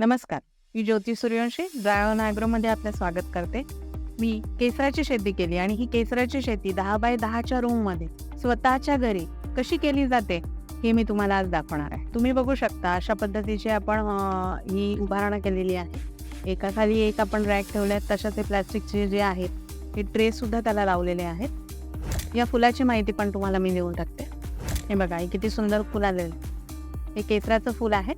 नमस्कार मी ज्योती सूर्यवंशी ड्रायऑन ॲग्रोमध्ये आपलं स्वागत करते. मी केसराची शेती केली आणि ही केसराची शेती दहा बाय दहाच्या रूममध्ये स्वतःच्या घरी कशी केली जाते हे मी तुम्हाला आज दाखवणार आहे. तुम्ही बघू शकता अशा पद्धतीची आपण ही उभारणं केलेली आहे. एकाखाली एक आपण रॅक ठेवल्यात तशा ते प्लॅस्टिकचे जे आहेत हे ट्रेसुद्धा त्याला लावलेले आहेत. या फुलाची माहिती पण तुम्हाला मी देऊन टाकते. हे बघा हे किती सुंदर फुल आलेलं आहे. हे केसराचं फुल आहे.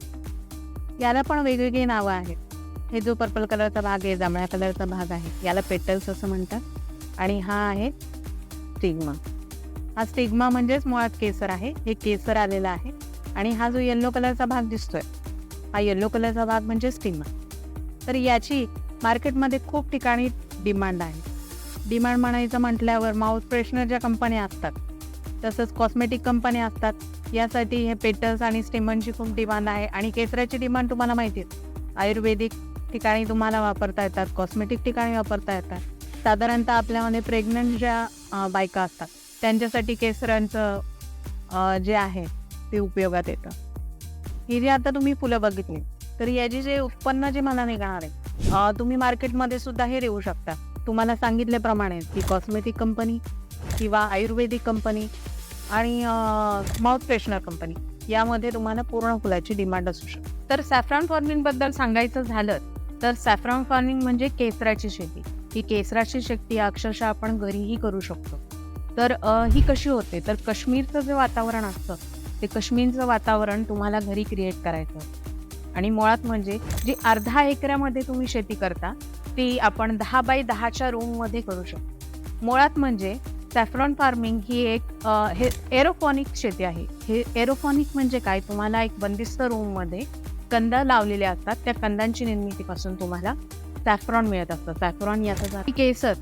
याला पण वेगवेगळी नावं आहेत. हे जो पर्पल कलरचा भाग आहे जांभळ्या कलरचा भाग आहे याला पेटल्स असं म्हणतात. आणि हा आहे स्टिग्मा हा स्टिग्मा म्हणजेच मुळात केसर आहे. हे केसर आलेलं आहे. आणि हा जो येल्लो कलरचा भाग दिसतोय हा येल्लो कलरचा भाग म्हणजे स्टिग्मा तर याची मार्केटमध्ये खूप ठिकाणी डिमांड आहे. डिमांड म्हणायचं म्हटल्यावर माउथ फ्रेशनर ज्या कंपन्या असतात तसंच कॉस्मेटिक कंपन्या असतात यासाठी हे पेटल्स आणि स्टेमनची खूप डिमांड आहे आणि केसराची डिमांड तुम्हाला माहिती आहे. आयुर्वेदिक ठिकाणी तुम्हाला वापरता येतात कॉस्मेटिक ठिकाणी वापरता येतात. साधारणतः आपल्यामध्ये प्रेग्नंट ज्या बायका असतात त्यांच्यासाठी केसरांचं जे आहे ते उपयोगात येतं. ही जी आता तुम्ही फुलं बघितली तर याची जे उत्पन्न जे मला निघणार आहे तुम्ही मार्केटमध्ये सुद्धा हे देऊ शकता. तुम्हाला सांगितल्याप्रमाणे की कॉस्मेटिक कंपनी किंवा आयुर्वेदिक कंपनी आणि माउथ फ्रेशनर कंपनी यामध्ये तुम्हाला पूर्ण फुलाची डिमांड असू शकते. तर सॅफ्रॉन फार्मिंगबद्दल सांगायचं झालं तर सॅफ्रॉन फार्मिंग म्हणजे केसराची शेती. ही केसराची शेती अक्षरशः आपण घरीही करू शकतो. तर ही कशी होते? तर काश्मीरचं जे वातावरण असतं ते काश्मीरचं वातावरण तुम्हाला घरी क्रिएट करायचं असतं. आणि मुळात म्हणजे जी अर्धा एकरामध्ये तुम्ही शेती करता ती आपण दहा बाय दहाच्या रूममध्ये करू शकतो. मुळात म्हणजे सॅफ्रॉन फार्मिंग ही एक हे एरोफॉनिक शेती आहे. हे एरोफॉनिक म्हणजे काय? तुम्हाला एक बंदिस्त रूममध्ये कंद लावलेले असतात. त्या कंदांची निर्मितीपासून तुम्हाला सॅफ्रॉन मिळत असतं. सॅफ्रॉन याचा केसर.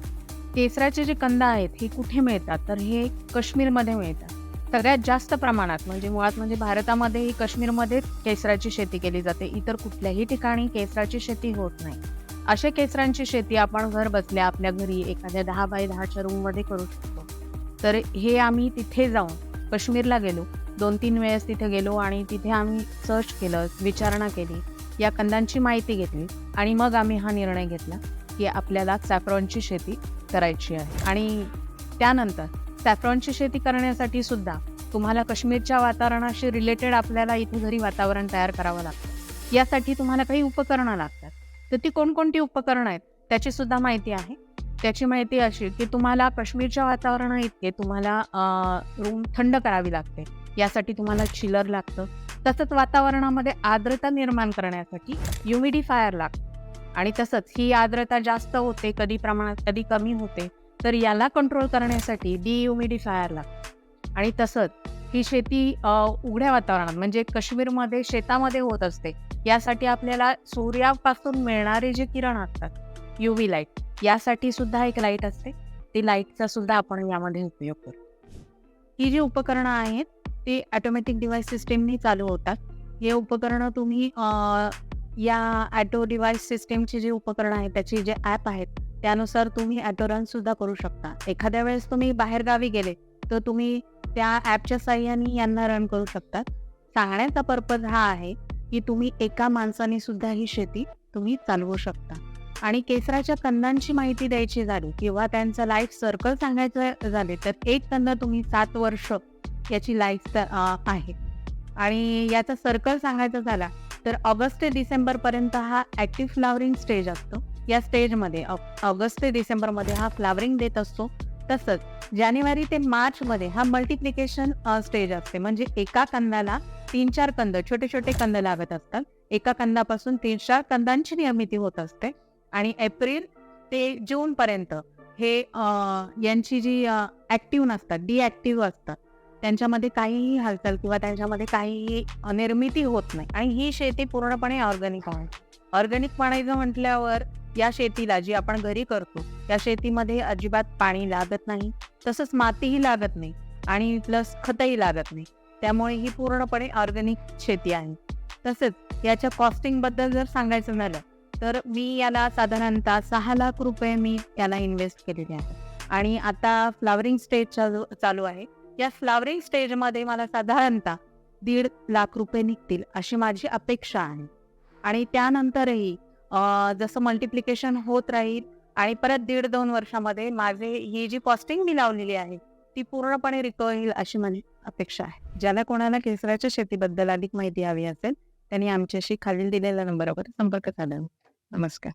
केसराचे जे कंद आहेत हे कुठे मिळतात? तर हे काश्मीरमध्ये मिळतात. सगळ्यात जास्त प्रमाणात म्हणजे मुळात म्हणजे भारतामध्ये ही काश्मीरमध्ये केसराची शेती केली जाते. इतर कुठल्याही ठिकाणी केसराची शेती होत नाही. अशा केसरांची शेती आपण घर बसल्या आपल्या घरी एखाद्या दहा बाय दहाच्या रूममध्ये करू शकतो. तर हे आम्ही तिथे जाऊन काश्मीरला गेलो. दोन तीन वेळेस तिथे गेलो आणि तिथे आम्ही सर्च केलं विचारणा केली या कंदांची माहिती घेतली आणि मग आम्ही हा निर्णय घेतला की आपल्याला सॅफ्रॉनची शेती करायची आहे. आणि त्यानंतर सॅफ्रॉनची शेती करण्यासाठी सुद्धा तुम्हाला काश्मीरच्या वातावरणाशी रिलेटेड आपल्याला इथे घरी वातावरण तयार करावं लागतं. यासाठी तुम्हाला काही उपकरणं लागतात. तर ती कोणकोणती उपकरणं आहेत? त्याची सुद्धा माहिती आहे. त्याची माहिती अशी की तुम्हाला काश्मीरच्या वातावरणा इतके तुम्हाला रूम थंड करावी लागते. यासाठी तुम्हाला चिलर लागतं. तसंच वातावरणामध्ये आर्द्रता निर्माण करण्यासाठी ह्युमिडिफायर लागतं. आणि तसंच ही आर्द्रता जास्त होते कधी प्रमाणात कधी कमी होते तर याला कंट्रोल करण्यासाठी डी ह्युमिडिफायर लागतं. आणि तसंच ही शेती उघड्या वातावरणात म्हणजे काश्मीरमध्ये शेतामध्ये होत असते. यासाठी आपल्याला सूर्यापासून मिळणारे जे किरण असतात युव्ही लाइट यासाठी सुद्धा एक लाइट असते. ती लाईटचा सुद्धा आपण यामध्ये उपयोग करू ही जी उपकरणं आहेत ती ऑटोमॅटिक डिव्हाइस सिस्टीमनी चालू होतात. हे उपकरणं तुम्ही या ॲटो डिव्हाइस सिस्टीमची जी उपकरणं आहेत त्याची जे ॲप आहेत त्यानुसार तुम्ही ॲटो रन सुद्धा करू शकता. एखाद्या वेळेस तुम्ही बाहेरगावी गेले तर तुम्ही त्या ॲपच्या साह्याने यांना रन करू शकतात. सांगण्याचा पर्पज हा आहे की तुम्ही एका माणसाने सुद्धा ही शेती तुम्ही चालवू शकता. आणि केसराच्या कंदांची माहिती द्यायची झाली किंवा त्यांचं लाईफ सर्कल सांगायचं झाले तर एक कंद तुम्ही सात वर्ष याची लाईफ आहे. आणि याचा सर्कल सांगायचा झाला तर ऑगस्ट ते डिसेंबरपर्यंत हा ॲक्टिव्ह फ्लावरिंग स्टेज असतो. या स्टेजमध्ये ऑगस्ट ते डिसेंबरमध्ये हा फ्लावरिंग देत असतो. तसंच जानेवारी ते मार्च मध्ये हा मल्टिप्लिकेशन स्टेज असते. म्हणजे एका कंदाला तीन चार कंद छोटे छोटे कंद लागत असतात. एका कंदापासून तीन चार कंदांची निर्मिती होत असते. आणि एप्रिल ते जून पर्यंत हे यांची जी ऍक्टिव्ह नसतात डिॲक्टिव्ह असतात. त्यांच्यामध्ये काहीही हालचाल किंवा त्यांच्यामध्ये काहीही निर्मिती होत नाही. आणि ही शेती पूर्णपणे ऑर्गॅनिक आहे. ऑर्गॅनिक म्हणायचं म्हटल्यावर या शेतीला जी आपण घरी करतो या शेतीमध्ये अजिबात पाणी लागत नाही तसंच मातीही लागत नाही आणि प्लस खतही लागत नाही. त्यामुळे ही पूर्णपणे ऑर्गॅनिक शेती आहे. तसंच याच्या कॉस्टिंगबद्दल जर सांगायचं झालं तर मी याला साधारणतः सहा लाख रुपये मी याला इन्व्हेस्ट केलेले आहे. आणि आता फ्लावरिंग स्टेज चालू चालू आहे. या फ्लावरिंग स्टेजमध्ये मला साधारणतः दीड लाख रुपये निघतील अशी माझी अपेक्षा आहे. आणि त्यानंतरही जसं मल्टिप्लिकेशन होत राहील आणि परत दीड दोन वर्षामध्ये माझे ही जी कॉस्टिंग मी लावलेली आहे ती पूर्णपणे रिकवर होईल अशी माझी अपेक्षा आहे. ज्याला कोणाला केसराच्या शेतीबद्दल अधिक माहिती हवी असेल त्यांनी आमच्याशी खालील दिलेल्या नंबरवर संपर्क साधावा. नमस्कार.